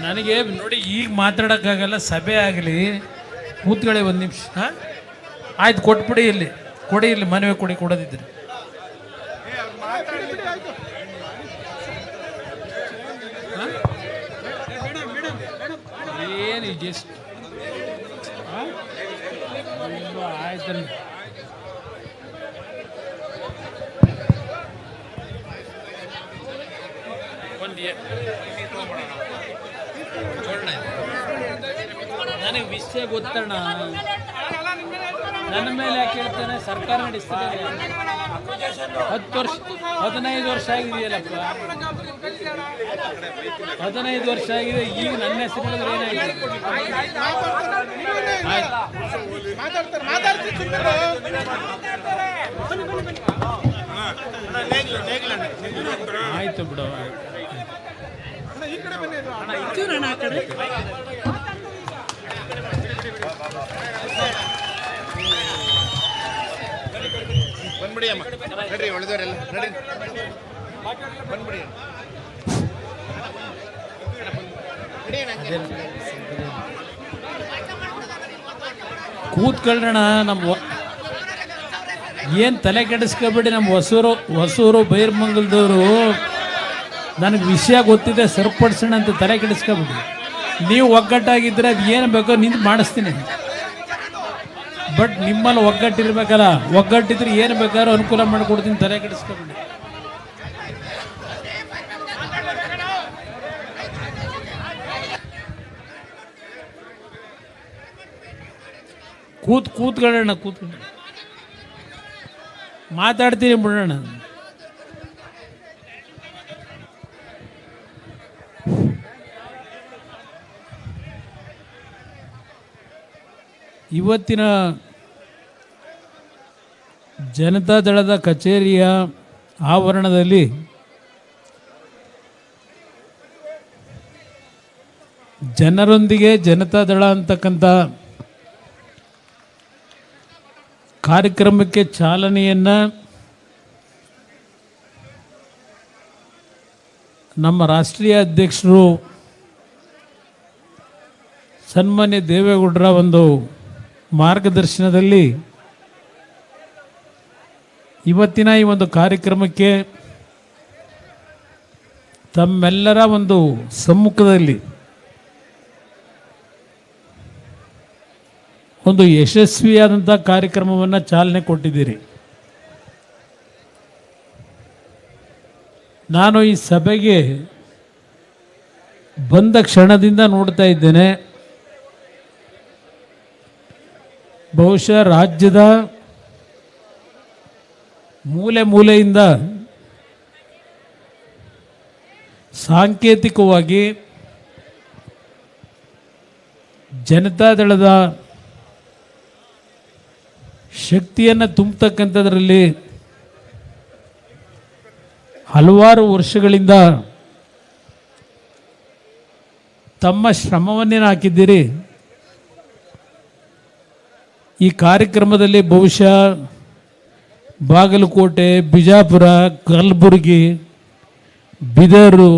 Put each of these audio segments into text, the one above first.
ನನಗೆ ನೋಡಿ ಈಗ ಮಾತಾಡೋಕ್ಕಾಗಲ್ಲ, ಸಭೆ ಆಗಲಿ. ಕೂತ್ಕೊಳ್ಳಿ ಒಂದು ನಿಮಿಷ. ಹಾಂ? ಆಯ್ತು, ಕೊಟ್ಬಿಡಿ ಇಲ್ಲಿ. ಕೊಡಿ ಇಲ್ಲಿ, ಮನವಿ ಕೊಡಿ, ಕೊಡೋದಿದ್ರೆ. ಏನು ಆಯ್ತು ಒಂದು ನನಗೆ ವಿಷಯ ಗೊತ್ತಣ್ಣ. ನನ್ನ ಮೇಲೆ ಯಾಕೆ ಹೇಳ್ತಾನೆ? ಸರ್ಕಾರ ನಡೆಸ್ತಿದೆ. ಹತ್ತು ವರ್ಷ ಹದಿನೈದು ವರ್ಷ ಆಗಿದೆಯಲ್ಲಪ್ಪ. ಹದಿನೈದು ವರ್ಷ ಆಗಿದೆ ಈಗ ನನ್ನ ಹೆಸರು ಹೇಳಿದ್ರೆ ಏನಾಯ್ತು? ಆಯ್ತು ಆ ಬಿಡು ಬಂದ್ಬಿಡಿ ಅಮ್ಮ ನಡ್ರಿ ನಡ್ರಿ. ಬಂದ್ಬಿಡಿ. ಕೂತ್ಕೊಳ್ಳೋಣ ನಮ್ಮ ಏನು ತಲೆ ಕೆಡಿಸ್ಕೊಬೇಡಿ ನಮ್ಮ ಹೊಸೂರು ಹೊಸೂರು ಬೈರ್ಮಂಗಲದವರು. ನನಗೆ ವಿಷಯ ಗೊತ್ತಿದೆ, ಸರಿಪಡಿಸೋಣ ಅಂತ ತಲೆ ಕೆಡಿಸ್ಕೊಬಿಡಿ. ನೀವು ಒಗ್ಗಟ್ಟಾಗಿದ್ದರೆ ಅದು ಏನು ಬೇಕೋ ನಿಂತು ಮಾಡಿಸ್ತೀನಿ. ಬಟ್ ನಿಮ್ಮಲ್ಲಿ ಒಗ್ಗಟ್ಟಿರ್ಬೇಕಲ್ಲ, ಒಗ್ಗಟ್ಟಿದ್ರೆ ಏನು ಬೇಕಾದ್ರೂ ಅನುಕೂಲ ಮಾಡಿಕೊಡ್ತೀನಿ, ತಲೆ ಕೆಡಿಸ್ಕೊಬೇಡಿ. ಕೂತ್ ಕೂತ್ಕೊಳ್ಳೋಣ ಕೂತ್ಕೊಂಡು ಮಾತಾಡ್ತೀನಿ ಬಿಡೋಣ. ಇವತ್ತಿನ ಜನತಾ ದಳದ ಕಚೇರಿಯ ಆವರಣದಲ್ಲಿ ಜನರೊಂದಿಗೆ ಜನತಾ ದಳ ಅಂತಕ್ಕಂಥ ಕಾರ್ಯಕ್ರಮಕ್ಕೆ ಚಾಲನೆಯನ್ನು ನಮ್ಮ ರಾಷ್ಟ್ರೀಯ ಅಧ್ಯಕ್ಷರು ಸನ್ಮಾನ್ಯ ದೇವೇಗೌಡರ ಒಂದು ಮಾರ್ಗದರ್ಶನದಲ್ಲಿ ಇವತ್ತಿನ ಈ ಒಂದು ಕಾರ್ಯಕ್ರಮಕ್ಕೆ ತಮ್ಮೆಲ್ಲರ ಒಂದು ಸಮ್ಮುಖದಲ್ಲಿ ಒಂದು ಯಶಸ್ವಿಯಾದಂಥ ಕಾರ್ಯಕ್ರಮವನ್ನು ಚಾಲನೆ ಕೊಟ್ಟಿದ್ದೀರಿ. ನಾನು ಈ ಸಭೆಗೆ ಬಂದ ಕ್ಷಣದಿಂದ ನೋಡ್ತಾ ಇದ್ದೇನೆ. ಬಹುಶಃ ರಾಜ್ಯದ ಮೂಲೆ ಮೂಲೆಯಿಂದ ಸಾಂಕೇತಿಕವಾಗಿ ಜನತಾದಳದ ಶಕ್ತಿಯನ್ನು ತುಂಬತಕ್ಕಂಥದ್ರಲ್ಲಿ ಹಲವಾರು ವರ್ಷಗಳಿಂದ ತಮ್ಮ ಶ್ರಮವನ್ನೇನು ಹಾಕಿದ್ದೀರಿ? ಈ ಕಾರ್ಯಕ್ರಮದಲ್ಲಿ ಬಹುಶಃ ಬಾಗಲಕೋಟೆ, ಬಿಜಾಪುರ, ಕಲಬುರಗಿ, ಬಿದರು,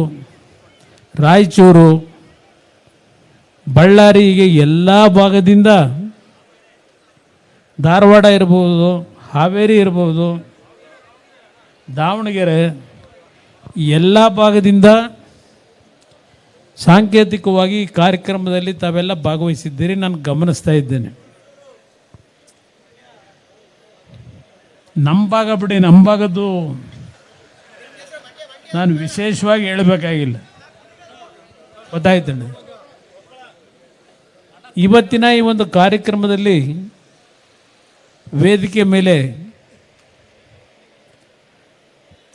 ರಾಯಚೂರು ಬಳ್ಳಾರಿ ಹೀಗೆ ಎಲ್ಲ ಭಾಗದಿಂದ ಧಾರವಾಡ ಇರ್ಬೋದು, ಹಾವೇರಿ ಇರ್ಬೋದು, ದಾವಣಗೆರೆ ಎಲ್ಲ ಭಾಗದಿಂದ ಸಾಂಕೇತಿಕವಾಗಿ ಕಾರ್ಯಕ್ರಮದಲ್ಲಿ ತಾವೆಲ್ಲ ಭಾಗವಹಿಸಿದ್ದೀರಿ. ನಾನು ಗಮನಿಸ್ತಾ ಇದ್ದೇನೆ. ನಮ್ಮ ಭಾಗ ಬಿಡಿ ನಮ್ಮ ನಾನು ವಿಶೇಷವಾಗಿ ಹೇಳಬೇಕಾಗಿಲ್ಲ. ಗೊತ್ತಾಯ್ತಣ್ಣ ಇವತ್ತಿನ ಈ ಒಂದು ಕಾರ್ಯಕ್ರಮದಲ್ಲಿ ವೇದಿಕೆ ಮೇಲೆ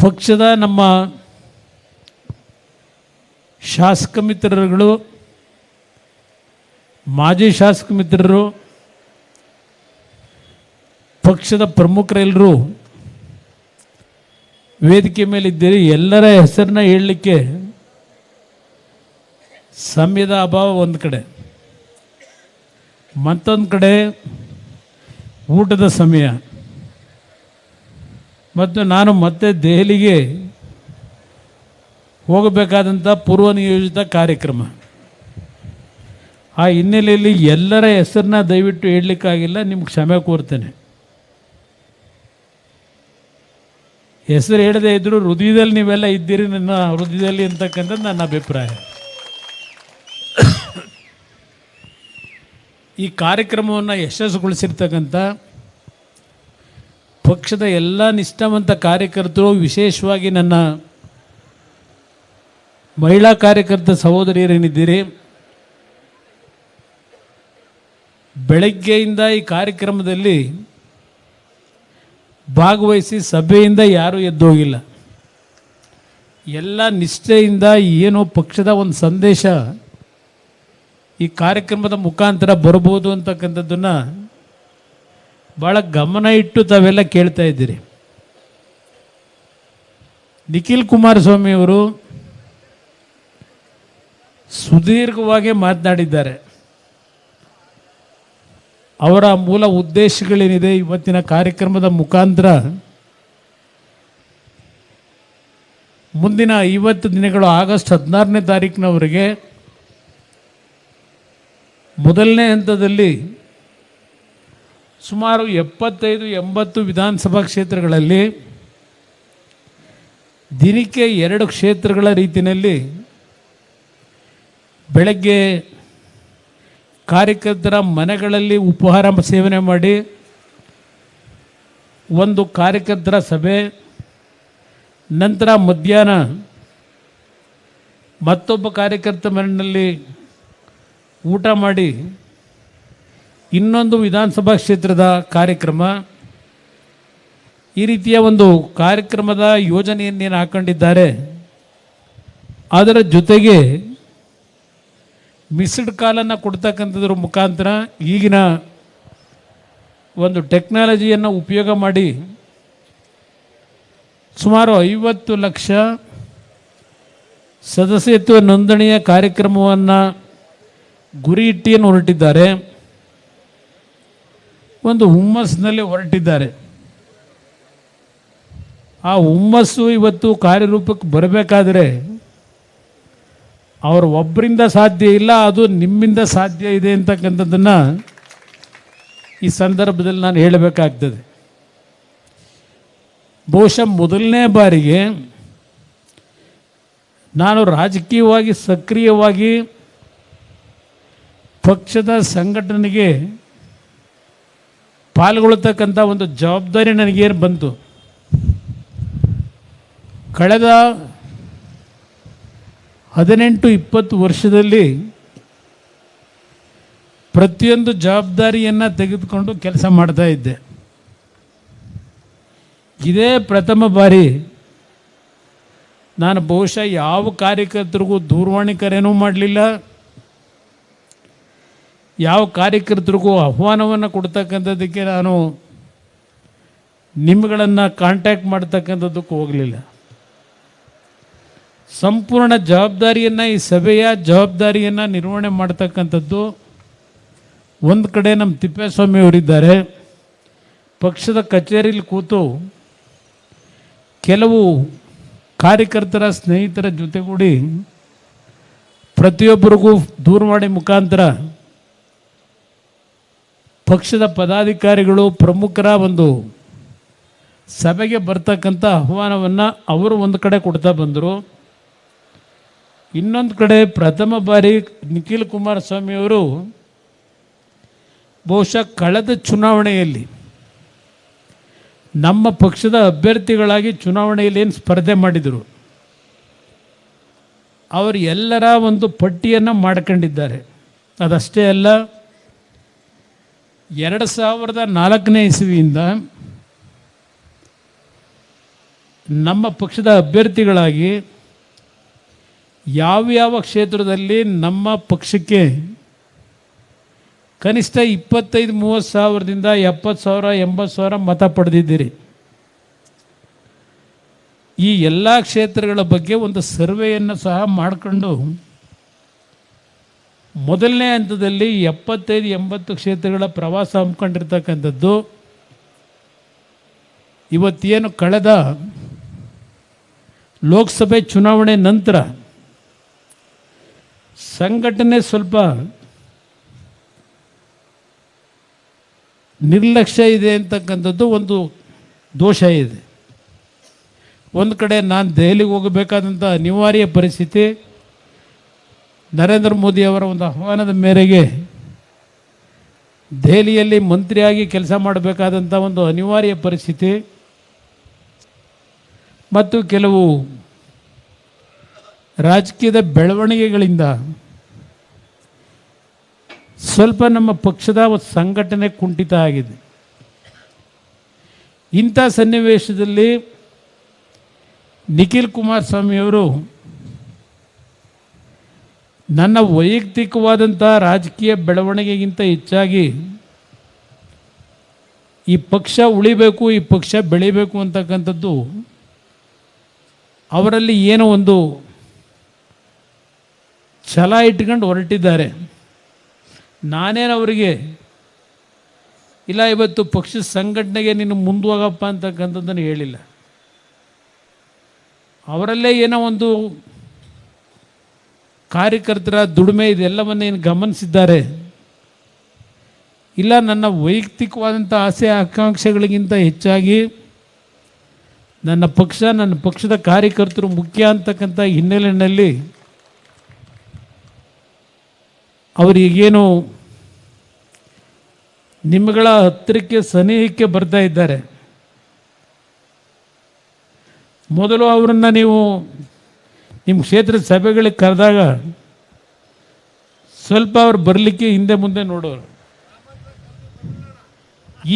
ಪಕ್ಷದ ನಮ್ಮ ಶಾಸಕ ಮಿತ್ರರುಗಳು, ಮಾಜಿ ಶಾಸಕ ಮಿತ್ರರು ಪಕ್ಷದ ಪ್ರಮುಖರೆಲ್ಲರೂ ವೇದಿಕೆ ಮೇಲಿದ್ದೀರಿ. ಎಲ್ಲರ ಹೆಸರನ್ನ ಹೇಳಲಿಕ್ಕೆ ಸಮಯದ ಅಭಾವ ಒಂದು ಕಡೆ. ಮತ್ತೊಂದು ಕಡೆ ಊಟದ ಸಮಯ. ಮತ್ತು ನಾನು ಮತ್ತೆ ದೆಹಲಿಗೆ ಹೋಗಬೇಕಾದಂಥ ಪೂರ್ವನಿಯೋಜಿತ ಕಾರ್ಯಕ್ರಮ. ಆ ಹಿನ್ನೆಲೆಯಲ್ಲಿ ಎಲ್ಲರ ಹೆಸರನ್ನ ದಯವಿಟ್ಟು ಹೇಳಲಿಕ್ಕಾಗಿಲ್ಲ, ನಿಮ್ಗೆ ಕ್ಷಮೆ ಕೋರ್ತೇನೆ. ಹೆಸರು ಹೇಳದೇ ಇದ್ದರೂ ಹೃದಯದಲ್ಲಿ ನೀವೆಲ್ಲ ಇದ್ದೀರಿ ನನ್ನ ಹೃದಯದಲ್ಲಿ ಅಂತಕ್ಕಂಥದ್ದು ನನ್ನ ಅಭಿಪ್ರಾಯ. ಈ ಕಾರ್ಯಕ್ರಮವನ್ನು ಯಶಸ್ಸುಗೊಳಿಸಿರ್ತಕ್ಕಂಥ ಪಕ್ಷದ ಎಲ್ಲ ನಿಷ್ಠಾವಂತ ಕಾರ್ಯಕರ್ತರು, ವಿಶೇಷವಾಗಿ ನನ್ನ ಮಹಿಳಾ ಕಾರ್ಯಕರ್ತ ಸಹೋದರಿಯರೇನಿದ್ದೀರಿ, ಬೆಳಗ್ಗೆಯಿಂದ ಈ ಕಾರ್ಯಕ್ರಮದಲ್ಲಿ ಭಾಗವಹಿಸಿ ಸಭೆಯಿಂದ ಯಾರೂ ಎದ್ದೋಗಿಲ್ಲ. ಎಲ್ಲ ನಿಷ್ಠೆಯಿಂದ ಏನೋ ಪಕ್ಷದ ಒಂದು ಸಂದೇಶ ಈ ಕಾರ್ಯಕ್ರಮದ ಮುಖಾಂತರ ಬರ್ಬೋದು ಅಂತಕ್ಕಂಥದ್ದನ್ನು ಭಾಳ ಗಮನ ಇಟ್ಟು ತಾವೆಲ್ಲ ಕೇಳ್ತಾ ಇದ್ದೀರಿ. ನಿಖಿಲ್ ಕುಮಾರಸ್ವಾಮಿಯವರು ಸುದೀರ್ಘವಾಗಿ ಮಾತನಾಡಿದ್ದಾರೆ. ಅವರ ಮೂಲ ಉದ್ದೇಶಗಳೇನಿದೆ ಇವತ್ತಿನ ಕಾರ್ಯಕ್ರಮದ ಮುಖಾಂತರ? ಮುಂದಿನ ಐವತ್ತು ದಿನಗಳು ಆಗಸ್ಟ್ ಹದಿನಾರನೇ ತಾರೀಕಿನವರೆಗೆ ಮೊದಲನೇ ಹಂತದಲ್ಲಿ ಸುಮಾರು ಎಪ್ಪತ್ತೈದು, ಎಂಬತ್ತು ವಿಧಾನಸಭಾ ಕ್ಷೇತ್ರಗಳಲ್ಲಿ ದಿನಕ್ಕೆ ಎರಡು ಕ್ಷೇತ್ರಗಳ ರೀತಿಯಲ್ಲಿ ಬೆಳಗ್ಗೆ ಕಾರ್ಯಕರ್ತರ ಮನೆಗಳಲ್ಲಿ ಉಪಹಾರ ಸೇವನೆ ಮಾಡಿ, ಒಂದು ಕಾರ್ಯಕರ್ತರ ಸಭೆ, ನಂತರ ಮಧ್ಯಾಹ್ನ ಮತ್ತೊಬ್ಬ ಕಾರ್ಯಕರ್ತ ಮನೆಯಲ್ಲಿ ಊಟ ಮಾಡಿ, ಇನ್ನೊಂದು ವಿಧಾನಸಭಾ ಕ್ಷೇತ್ರದ ಕಾರ್ಯಕ್ರಮ. ಈ ರೀತಿಯ ಒಂದು ಕಾರ್ಯಕ್ರಮದ ಯೋಜನೆಯನ್ನೇನು ಹಾಕೊಂಡಿದ್ದಾರೆ, ಅದರ ಜೊತೆಗೆ ಮಿಸ್ಡ್ ಕಾಲನ್ನು ಕೊಡ್ತಕ್ಕಂಥದ್ರ ಮುಖಾಂತರ ಈಗಿನ ಒಂದು ಟೆಕ್ನಾಲಜಿಯನ್ನು ಉಪಯೋಗ ಮಾಡಿ ಸುಮಾರು ಐವತ್ತು ಲಕ್ಷ ಸದಸ್ಯತ್ವ ನೋಂದಣಿಯ ಕಾರ್ಯಕ್ರಮವನ್ನು ಗುರಿ ಇಟ್ಟಿಯನ್ನು ಹೊರಟಿದ್ದಾರೆ. ಒಂದು ಹುಮ್ಮಸ್ಸಿನಲ್ಲಿ ಹೊರಟಿದ್ದಾರೆ. ಆ ಹುಮ್ಮಸ್ಸು ಇವತ್ತು ಕಾರ್ಯರೂಪಕ್ಕೆ ಬರಬೇಕಾದ್ರೆ ಅವ್ರ ಒಬ್ಬರಿಂದ ಸಾಧ್ಯ ಇಲ್ಲ, ಅದು ನಿಮ್ಮಿಂದ ಸಾಧ್ಯ ಇದೆ ಅಂತಕ್ಕಂಥದ್ದನ್ನು ಈ ಸಂದರ್ಭದಲ್ಲಿ ನಾನು ಹೇಳಬೇಕಾಗ್ತದೆ. ಬಹುಶಃ ಮೊದಲನೇ ಬಾರಿಗೆ ನಾನು ರಾಜಕೀಯವಾಗಿ ಸಕ್ರಿಯವಾಗಿ ಪಕ್ಷದ ಸಂಘಟನೆಗೆ ಪಾಲ್ಗೊಳ್ತಕ್ಕಂಥ ಒಂದು ಜವಾಬ್ದಾರಿ ನನಗೇನು ಬಂತು? ಕಳೆದ ಹದಿನೆಂಟು ಇಪ್ಪತ್ತು ವರ್ಷದಲ್ಲಿ ಪ್ರತಿಯೊಂದು ಜವಾಬ್ದಾರಿಯನ್ನು ತೆಗೆದುಕೊಂಡು ಕೆಲಸ ಮಾಡ್ತಾ ಇದ್ದೆ. ಇದೇ ಪ್ರಥಮ ಬಾರಿ ನಾನು ಬಹುಶಃ ಯಾವ ಕಾರ್ಯಕರ್ತರಿಗೂ ದೂರವಾಣಿ ಕರೆನೂ ಮಾಡಲಿಲ್ಲ. ಯಾವ ಕಾರ್ಯಕರ್ತರಿಗೂ ಆಹ್ವಾನವನ್ನು ಕೊಡ್ತಕ್ಕಂಥದ್ದಕ್ಕೆ ನಾನು ನಿಮ್ಗಳನ್ನು ಕಾಂಟ್ಯಾಕ್ಟ್ ಮಾಡ್ತಕ್ಕಂಥದ್ದಕ್ಕೆ ಹೋಗಲಿಲ್ಲ. ಸಂಪೂರ್ಣ ಜವಾಬ್ದಾರಿಯನ್ನು, ಈ ಸಭೆಯ ಜವಾಬ್ದಾರಿಯನ್ನು ನಿರ್ವಹಣೆ ಮಾಡ್ತಕ್ಕಂಥದ್ದು ಒಂದು ಕಡೆ ನಮ್ಮ ತಿಪ್ಪೇಸ್ವಾಮಿ ಅವರಿದ್ದಾರೆ. ಪಕ್ಷದ ಕಚೇರಿಯಲ್ಲಿ ಕೂತು ಕೆಲವು ಕಾರ್ಯಕರ್ತರ ಸ್ನೇಹಿತರ ಜೊತೆಗೂಡಿ ಪ್ರತಿಯೊಬ್ಬರಿಗೂ ದೂರವಾಣಿ ಮುಖಾಂತರ ಪಕ್ಷದ ಪದಾಧಿಕಾರಿಗಳು ಪ್ರಮುಖರ ಒಂದು ಸಭೆಗೆ ಬರ್ತಕ್ಕಂಥ ಆಹ್ವಾನವನ್ನು ಅವರು ಒಂದು ಕಡೆ ಕೊಡ್ತಾ ಬಂದರು. ಇನ್ನೊಂದು ಕಡೆ ಪ್ರಥಮ ಬಾರಿ ನಿಖಿಲ್ ಕುಮಾರಸ್ವಾಮಿಯವರು ಬಹುಶಃ ಕಳೆದ ಚುನಾವಣೆಯಲ್ಲಿ ನಮ್ಮ ಪಕ್ಷದ ಅಭ್ಯರ್ಥಿಗಳಾಗಿ ಚುನಾವಣೆಯಲ್ಲಿ ಏನು ಸ್ಪರ್ಧೆ ಮಾಡಿದರು. ಅವರು ಎಲ್ಲರ ಒಂದು ಪಟ್ಟಿಯನ್ನು ಮಾಡ್ಕೊಂಡಿದ್ದಾರೆ. ಅದಷ್ಟೇ ಅಲ್ಲ, ಎರಡು ಸಾವಿರದ ನಾಲ್ಕನೇ ಇಸವಿಯಿಂದ ನಮ್ಮ ಪಕ್ಷದ ಅಭ್ಯರ್ಥಿಗಳಾಗಿ ಯಾವ್ಯಾವ ಕ್ಷೇತ್ರದಲ್ಲಿ ನಮ್ಮ ಪಕ್ಷಕ್ಕೆ ಕನಿಷ್ಠ ಇಪ್ಪತ್ತೈದು, ಮೂವತ್ತು ಸಾವಿರದಿಂದ ಎಪ್ಪತ್ತು ಸಾವಿರ, ಎಂಬತ್ತು ಸಾವಿರ ಮತ ಪಡೆದಿದ್ದೀರಿ. ಈ ಎಲ್ಲ ಕ್ಷೇತ್ರಗಳ ಬಗ್ಗೆ ಒಂದು ಸರ್ವೆಯನ್ನು ಸಹ ಮಾಡಿಕೊಂಡು ಮೊದಲನೇ ಹಂತದಲ್ಲಿ ಎಪ್ಪತ್ತೈದು, ಎಂಬತ್ತು ಕ್ಷೇತ್ರಗಳ ಪ್ರವಾಸ ಹಮ್ಮಿಕೊಂಡಿರ್ತಕ್ಕಂಥದ್ದು. ಇವತ್ತೇನು ಕಳೆದ ಲೋಕಸಭೆ ಚುನಾವಣೆ ನಂತರ ಸಂಘಟನೆ ಸ್ವಲ್ಪ ನಿರ್ಲಕ್ಷ್ಯ ಇದೆ ಅಂತಕ್ಕಂಥದ್ದು ಒಂದು ದೋಷ ಇದೆ. ಒಂದು ಕಡೆ ನಾನು ದೆಹಲಿಗೆ ಹೋಗಬೇಕಾದಂಥ ಅನಿವಾರ್ಯ ಪರಿಸ್ಥಿತಿ, ನರೇಂದ್ರ ಮೋದಿ ಅವರ ಒಂದು ಆಹ್ವಾನದ ಮೇರೆಗೆ ದೆಹಲಿಯಲ್ಲಿ ಮಂತ್ರಿಯಾಗಿ ಕೆಲಸ ಮಾಡಬೇಕಾದಂಥ ಒಂದು ಅನಿವಾರ್ಯ ಪರಿಸ್ಥಿತಿ, ಮತ್ತು ಕೆಲವು ರಾಜಕೀಯದ ಬೆಳವಣಿಗೆಗಳಿಂದ ಸ್ವಲ್ಪ ನಮ್ಮ ಪಕ್ಷದ ಸಂಘಟನೆ ಕುಂಠಿತ ಆಗಿದೆ. ಇಂಥ ಸನ್ನಿವೇಶದಲ್ಲಿ ನಿಖಿಲ್ ಕುಮಾರಸ್ವಾಮಿಯವರು ನನ್ನ ವೈಯಕ್ತಿಕವಾದಂಥ ರಾಜಕೀಯ ಬೆಳವಣಿಗೆಗಿಂತ ಹೆಚ್ಚಾಗಿ ಈ ಪಕ್ಷ ಉಳಿಬೇಕು, ಈ ಪಕ್ಷ ಬೆಳಿಬೇಕು ಅಂತಕ್ಕಂಥದ್ದು ಅವರಲ್ಲಿ ಏನೋ ಒಂದು ಛಲ ಇಟ್ಕೊಂಡು ಹೊರಟಿದ್ದಾರೆ. ನಾನೇನು ಅವರಿಗೆ, ಇಲ್ಲ, ಇವತ್ತು ಪಕ್ಷದ ಸಂಘಟನೆಗೆ ನೀನು ಮುಂದುವಾಗಪ್ಪ ಅಂತಕ್ಕಂಥದ್ದನ್ನು ಹೇಳಿಲ್ಲ. ಅವರಲ್ಲೇ ಏನೋ ಒಂದು ಕಾರ್ಯಕರ್ತರ ದುಡಿಮೆ ಇದೆಲ್ಲವನ್ನ ಏನು ಗಮನಿಸಿದ್ದಾರೆ. ಇಲ್ಲ, ನನ್ನ ವೈಯಕ್ತಿಕವಾದಂಥ ಆಸೆ, ಆಕಾಂಕ್ಷೆಗಳಿಗಿಂತ ಹೆಚ್ಚಾಗಿ ನನ್ನ ಪಕ್ಷ, ನನ್ನ ಪಕ್ಷದ ಕಾರ್ಯಕರ್ತರು ಮುಖ್ಯ ಅಂತಕ್ಕಂಥ ಹಿನ್ನೆಲೆಯಲ್ಲಿ ಅವರಿಗೇನು ನಿಮ್ಮಗಳ ಹತ್ತಿರಕ್ಕೆ ಸನಿಹಕ್ಕೆ ಬರ್ತಾ ಇದ್ದಾರೆ. ಮೊದಲು ಅವರನ್ನು ನೀವು ನಿಮ್ಮ ಕ್ಷೇತ್ರದ ಸಭೆಗಳಿಗೆ ಕರೆದಾಗ ಸ್ವಲ್ಪ ಅವ್ರು ಬರಲಿಕ್ಕೆ ಹಿಂದೆ ಮುಂದೆ ನೋಡೋರು.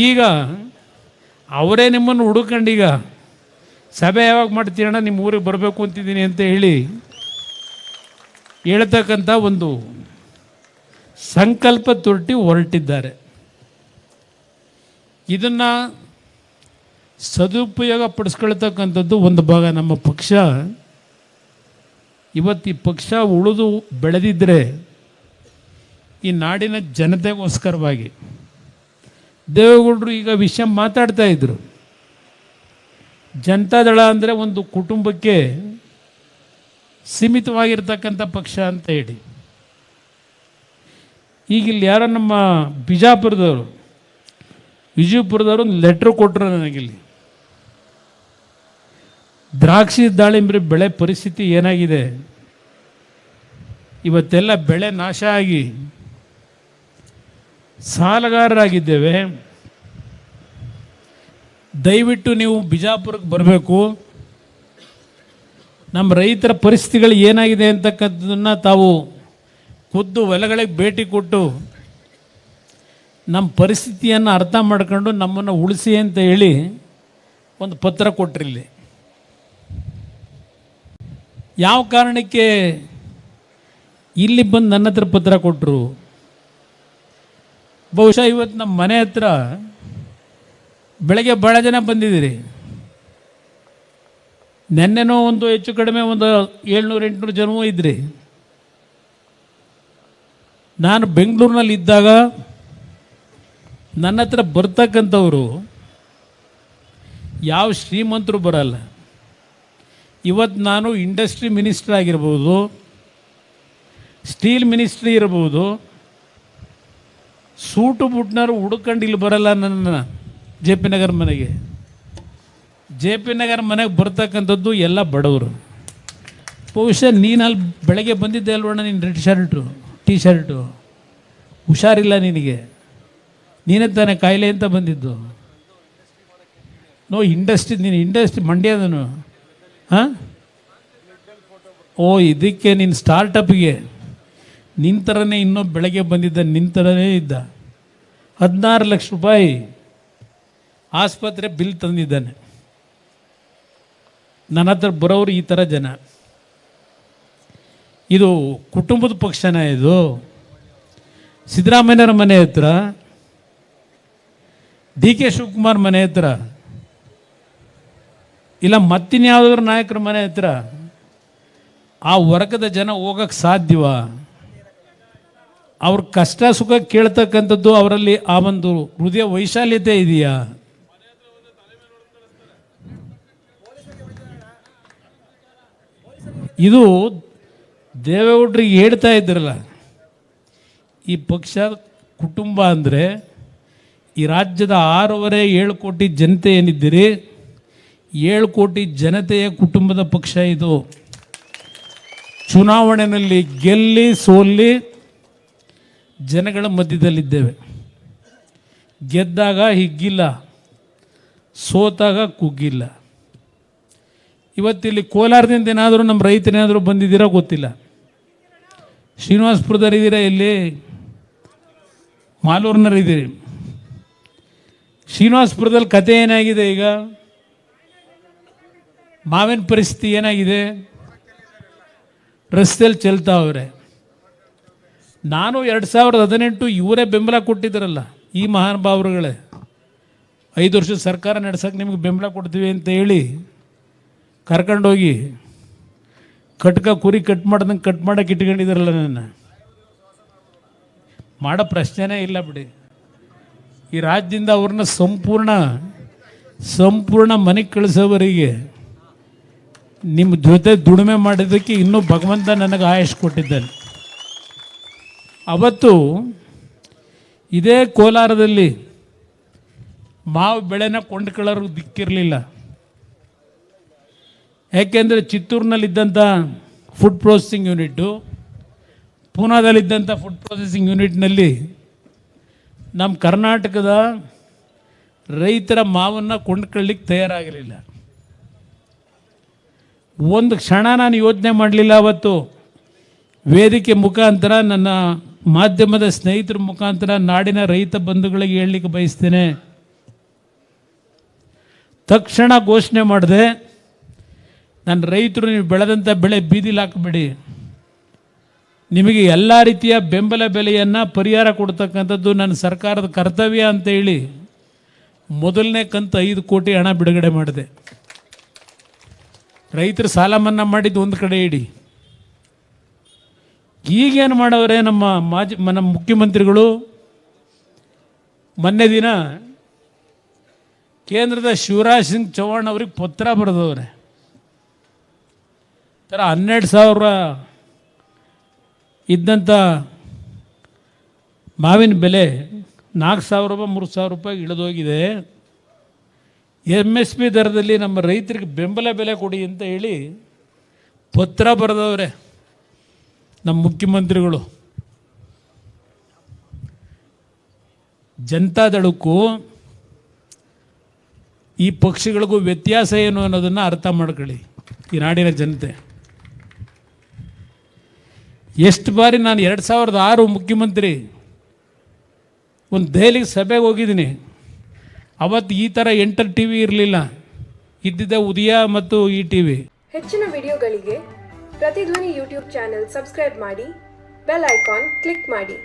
ಈಗ ಅವರೇ ನಿಮ್ಮನ್ನು ಹುಡುಕಂಡೀಗ ಸಭೆ ಯಾವಾಗ ಮಾಡ್ತೀರಣ್ಣ ನಿಮ್ಮ ಊರಿಗೆ ಬರಬೇಕು ಅಂತಿದ್ದೀನಿ ಅಂತ ಹೇಳಿ ಹೇಳ್ತಕ್ಕಂಥ ಒಂದು ಸಂಕಲ್ಪ ತೊಟ್ಟಿ ಹೊರಟಿದ್ದಾರೆ. ಇದನ್ನು ಸದುಪಯೋಗ ಪಡಿಸ್ಕೊಳ್ತಕ್ಕಂಥದ್ದು ಒಂದು ಭಾಗ ನಮ್ಮ ಪಕ್ಷ. ಇವತ್ತು ಈ ಪಕ್ಷ ಉಳಿದು ಬೆಳೆದಿದ್ದರೆ ಈ ನಾಡಿನ ಜನತೆಗೋಸ್ಕರವಾಗಿ. ದೇವೇಗೌಡರು ಈಗ ವಿಷಯ ಮಾತಾಡ್ತಾ ಇದ್ದರು ಜನತಾದಳ ಅಂದರೆ ಒಂದು ಕುಟುಂಬಕ್ಕೆ ಸೀಮಿತವಾಗಿರ್ತಕ್ಕಂಥ ಪಕ್ಷ ಅಂತ ಹೇಳಿ. ಈಗ ಇಲ್ಲಿ ಯಾರೋ ನಮ್ಮ ಬಿಜಾಪುರದವರು, ವಿಜಯಪುರದವರು ಒಂದು ಲೆಟ್ರ್ ಕೊಟ್ಟರು ನನಗಿಲ್ಲಿ ದ್ರಾಕ್ಷಿ ದಾಳಿಂಬ್ರಿ ಬೆಳೆ ಪರಿಸ್ಥಿತಿ ಏನಾಗಿದೆ? ಇವತ್ತೆಲ್ಲ ಬೆಳೆ ನಾಶ ಆಗಿ ಸಾಲಗಾರರಾಗಿದ್ದೇವೆ. ದಯವಿಟ್ಟು ನೀವು ಬಿಜಾಪುರಕ್ಕೆ ಬರಬೇಕು. ನಮ್ಮ ರೈತರ ಪರಿಸ್ಥಿತಿಗಳು ಏನಾಗಿದೆ ಅಂತಕ್ಕಂಥದ್ದನ್ನು ತಾವು ಖುದ್ದು ಹೊಲಗಳಿಗೆ ಭೇಟಿ ಕೊಟ್ಟು ನಮ್ಮ ಪರಿಸ್ಥಿತಿಯನ್ನು ಅರ್ಥ ಮಾಡ್ಕೊಂಡು ನಮ್ಮನ್ನು ಉಳಿಸಿ ಅಂತ ಹೇಳಿ ಒಂದು ಪತ್ರ ಕೊಟ್ಟಿರಲಿ ಯಾವ ಕಾರಣಕ್ಕೆ ಇಲ್ಲಿ ಬಂದು ನನ್ನ ಹತ್ರ ಪತ್ರ ಕೊಟ್ಟರು ಬಹುಶಃ ಇವತ್ತು ನಮ್ಮ ಮನೆ ಹತ್ರ ಬೆಳಗ್ಗೆ ಭಾಳ ಜನ ಬಂದಿದ್ದೀರಿ. ನೆನ್ನೆನೋ ಒಂದು ಹೆಚ್ಚು ಕಡಿಮೆ ಒಂದು ಏಳ್ನೂರು ಎಂಟುನೂರು ಜನವೂ ಇದ್ರಿ. ನಾನು ಬೆಂಗಳೂರಿನಲ್ಲಿ ಇದ್ದಾಗ ನನ್ನ ಹತ್ರ ಬರ್ತಕ್ಕಂಥವರು ಯಾವ ಶ್ರೀಮಂತರು ಬರಲ್ಲ. ಇವತ್ತು ನಾನು ಇಂಡಸ್ಟ್ರಿ ಮಿನಿಸ್ಟರ್ ಆಗಿರ್ಬೋದು, ಸ್ಟೀಲ್ ಮಿನಿಸ್ಟ್ರಿ ಇರ್ಬೋದು, ಸೂಟು ಬುಟ್ನರು ಹುಡ್ಕೊಂಡು ಇಲ್ಲಿ ಬರಲ್ಲ ನನ್ನ ಜೆ ಪಿ ನಗರ ಮನೆಗೆ. ಜೆ ಪಿ ನಗರ ಮನೆಗೆ ಬರ್ತಕ್ಕಂಥದ್ದು ಎಲ್ಲ ಬಡವರು. ಬಹುಶಃ ನೀನಲ್ಲಿ ಬೆಳಗ್ಗೆ ಬಂದಿದ್ದೆ ಅಲ್ವಣ್ಣ ನೀನು ರೆಡ್ ಶರ್ಟು? ಟೀ ಶರ್ಟು ಹುಷಾರಿಲ್ಲ ನಿನಗೆ. ನೀನೇ ತಾನೇ ಕಾಯಿಲೆ ಅಂತ ಬಂದಿದ್ದು. ನೋ ಇಂಡಸ್ಟ್ರಿ ನೀನು ಇಂಡಸ್ಟ್ರಿ ಮಂಡ್ಯದನು ಹಾಂ? ಓ, ಇದಕ್ಕೆ ನೀನು ಸ್ಟಾರ್ಟಪ್ಗೆ ನಿನ್ನ ಥರನೇ ಇನ್ನೊಬ್ಬ ಬೆಳಗ್ಗೆ ಬಂದಿದ್ದ ನಿನ್ನ ಥರನೇ ಇದ್ದ. ಹದಿನಾರು ಲಕ್ಷ ರೂಪಾಯಿ. ಆಸ್ಪತ್ರೆ ಬಿಲ್ ತಂದಿದ್ದಾನೆ. ನನ್ನ ಹತ್ರ ಬರೋರು ಈ ಥರ ಜನ. ಇದು ಕುಟುಂಬದ ಪಕ್ಷನ ಇದು. ಸಿದ್ದರಾಮಯ್ಯರ ಮನೆ ಹತ್ರ, ಡಿ ಕೆ ಶಿವಕುಮಾರ್ ಮನೆ ಹತ್ರ, ಇಲ್ಲ ಮತ್ತಿನ್ಯಾವುದಾದ್ರು ನಾಯಕರ ಮನೆ ಹತ್ರ, ಆ ವರ್ಗದ ಜನ ಹೋಗಕ್ಕೆ ಸಾಧ್ಯವ? ಅವ್ರ ಕಷ್ಟ ಸುಖ ಕೇಳ್ತಕ್ಕಂಥದ್ದು ಅವರಲ್ಲಿ ಆ ಒಂದು ಹೃದಯ ವೈಶಾಲ್ಯತೆ ಇದೆಯಾ? ಇದು ದೇವೇಗೌಡರಿಗೆ ಹೇಳ್ತಾ ಇದ್ರಲ್ಲ, ಈ ಪಕ್ಷ ಕುಟುಂಬ ಅಂದರೆ ಈ ರಾಜ್ಯದ ಆರೂವರೆ ಏಳು ಕೋಟಿ ಜನತೆ ಏನಿದ್ದೀರಿ? ಏಳು ಕೋಟಿ ಜನತೆಯ ಕುಟುಂಬದ ಪಕ್ಷ ಇದು. ಚುನಾವಣೆಯಲ್ಲಿ ಗೆಲ್ಲಿ ಸೋಲ್ಲಿ ಜನಗಳ ಮಧ್ಯದಲ್ಲಿದ್ದೇವೆ. ಗೆದ್ದಾಗ ಹಿಗ್ಗಿಲ್ಲ, ಸೋತಾಗ ಕುಗ್ಗಿಲ್ಲ. ಇವತ್ತಿಲ್ಲಿ ಕೋಲಾರದಿಂದ ಏನಾದರೂ ನಮ್ಮ ರೈತರೇನಾದರೂ ಬಂದಿದ್ದೀರಾ ಗೊತ್ತಿಲ್ಲ. ಶ್ರೀನಿವಾಸಪುರದಲ್ಲಿದ್ದೀರಾ ಇಲ್ಲಿ? ಮಾಲೂರಿನಲ್ಲಿದ್ದೀರಿ. ಶ್ರೀನಿವಾಸಪುರದಲ್ಲಿ ಕತೆ ಏನಾಗಿದೆ ಈಗ? ಮಾವಿನ ಪರಿಸ್ಥಿತಿ ಏನಾಗಿದೆ? ರಸ್ತೆಯಲ್ಲಿ ಚೆಲ್ತಾವ್ರೆ ನಾನು ಎರಡು ಸಾವಿರದ ಹದಿನೆಂಟು ಇವರೇ ಬೆಂಬಲ ಕೊಟ್ಟಿದ್ದಾರಲ್ಲ ಈ ಮಹಾನುಭಾವರುಗಳೇ ಐದು ವರ್ಷ ಸರ್ಕಾರ ನಡೆಸೋಕೆ ನಿಮಗೆ ಬೆಂಬಲ ಕೊಡ್ತೀವಿ ಅಂತ ಹೇಳಿ ಕರ್ಕೊಂಡೋಗಿ ಕಟ್ಕ ಕುರಿ ಕಟ್ ಮಾಡ್ದಂಗೆ ಕಟ್ ಮಾಡಕ್ಕೆ ಇಟ್ಕೊಂಡಿದ್ದಾರಲ್ಲ ನನ್ನ. ಮಾಡೋ ಪ್ರಶ್ನೆನೇ ಇಲ್ಲ ಬಿಡಿ. ಈ ರಾಜ್ಯದಿಂದ ಅವ್ರನ್ನ ಸಂಪೂರ್ಣ ಸಂಪೂರ್ಣ ಮನೆಗೆ ಕಳಿಸೋವರಿಗೆ ನಿಮ್ಮ ಜೊತೆ ದುಡಿಮೆ ಮಾಡಿದ್ದಕ್ಕೆ ಇನ್ನೂ ಭಗವಂತ ನನಗೆ ಆಯಸ್ ಕೊಟ್ಟಿದ್ದಾನೆ. ಅವತ್ತು ಇದೇ ಕೋಲಾರದಲ್ಲಿ ಮಾವು ಬೆಳೆನ ಕೊಂಡ್ಕೊಳ್ಳೋರು ದಿಕ್ಕಿರಲಿಲ್ಲ. ಯಾಕೆಂದರೆ ಚಿತ್ತೂರಿನಲ್ಲಿದ್ದಂಥ ಫುಡ್ ಪ್ರೊಸೆಸಿಂಗ್ ಯೂನಿಟ್ಟು ಪೂನಾದಲ್ಲಿದ್ದಂಥ ಫುಡ್ ಪ್ರೊಸೆಸಿಂಗ್ ಯೂನಿಟ್ನಲ್ಲಿ ನಮ್ಮ ಕರ್ನಾಟಕದ ರೈತರ ಮಾವನ್ನು ಕೊಂಡ್ಕೊಳ್ಳಿಕ್ಕೆ ತಯಾರಾಗಲಿಲ್ಲ. ಒಂದು ಕ್ಷಣ ನಾನು ಯೋಚನೆ ಮಾಡಲಿಲ್ಲ ಅವತ್ತು. ವೇದಿಕೆ ಮುಖಾಂತರ ನನ್ನ ಮಾಧ್ಯಮದ ಸ್ನೇಹಿತರ ಮುಖಾಂತರ ನಾಡಿನ ರೈತ ಬಂಧುಗಳಿಗೆ ಹೇಳಲಿಕ್ಕೆ ಬಯಸ್ತೇನೆ. ತಕ್ಷಣ ಘೋಷಣೆ ಮಾಡಿದೆ. ನನ್ನ ರೈತರು ನೀವು ಬೆಳೆದಂಥ ಬೆಳೆ ಬೀದಿಲಿ ಹಾಕಬೇಡಿ. ನಿಮಗೆ ಎಲ್ಲ ರೀತಿಯ ಬೆಂಬಲ ಬೆಲೆಯನ್ನು ಪರಿಹಾರ ಕೊಡ್ತಕ್ಕಂಥದ್ದು ನನ್ನ ಸರ್ಕಾರದ ಕರ್ತವ್ಯ ಅಂತ ಹೇಳಿ ಮೊದಲನೇ ಕಂತು ಐದು ಕೋಟಿ ಹಣ ಬಿಡುಗಡೆ ಮಾಡಿದೆ. ರೈತರು ಸಾಲ ಮನ್ನಾ ಮಾಡಿದ್ದು ಒಂದು ಕಡೆ ಇಡಿ. ಈಗೇನು ಮಾಡವ್ರೆ ನಮ್ಮ ಮಾಜಿ ನಮ್ಮ ಮುಖ್ಯಮಂತ್ರಿಗಳು ಮೊನ್ನೆ ದಿನ ಕೇಂದ್ರದ ಶಿವರಾಜ್ ಸಿಂಗ್ ಚೌಹಾಣ್ ಅವ್ರಿಗೆ ಪತ್ರ ಬರೆದವ್ರೆ. ಥರ ಹನ್ನೆರಡು ಸಾವಿರ ಇದ್ದಂಥ ಮಾವಿನ ಬೆಲೆ ನಾಲ್ಕು ಸಾವಿರ ರೂಪಾಯಿ, ಮೂರು ಸಾವಿರ ರೂಪಾಯಿ ಇಳಿದೋಗಿದೆ. ಎಂ ಎಸ್ ಪಿ ದರದಲ್ಲಿ ನಮ್ಮ ರೈತರಿಗೆ ಬೆಂಬಲ ಬೆಲೆ ಕೊಡಿ ಅಂತ ಹೇಳಿ ಪತ್ರ ಬರೆದವ್ರೆ ನಮ್ಮ ಮುಖ್ಯಮಂತ್ರಿಗಳು. ಜನತಾದಳಕ್ಕೂ ಈ ಪಕ್ಷಗಳಿಗೂ ವ್ಯತ್ಯಾಸ ಏನು ಅನ್ನೋದನ್ನು ಅರ್ಥ ಮಾಡ್ಕೊಳ್ಳಿ ಈ ನಾಡಿನ ಜನತೆ. ಎಷ್ಟು ಬಾರಿ ನಾನು ಎರಡು ಸಾವಿರದ ಆರು ಮುಖ್ಯಮಂತ್ರಿ, ಒಂದು ದೆಹಲಿಗೆ ಸಭೆಗೆ ಹೋಗಿದ್ದೀನಿ. ಅವತ್ತು ಈ ಥರ ಎಂಟರ್ ಟಿ ವಿ ಇರಲಿಲ್ಲ. ಇದ್ದಿದ್ದ ಉದಯ ಮತ್ತು ಈ ಟಿ ವಿ. ಹೆಚ್ಚಿನ ವಿಡಿಯೋಗಳಿಗೆ ಪ್ರತಿಧ್ವನಿ ಯೂಟ್ಯೂಬ್ ಚಾನೆಲ್ ಸಬ್ಸ್ಕ್ರೈಬ್ ಮಾಡಿ, ಬೆಲ್ ಐಕಾನ್ ಕ್ಲಿಕ್ ಮಾಡಿ.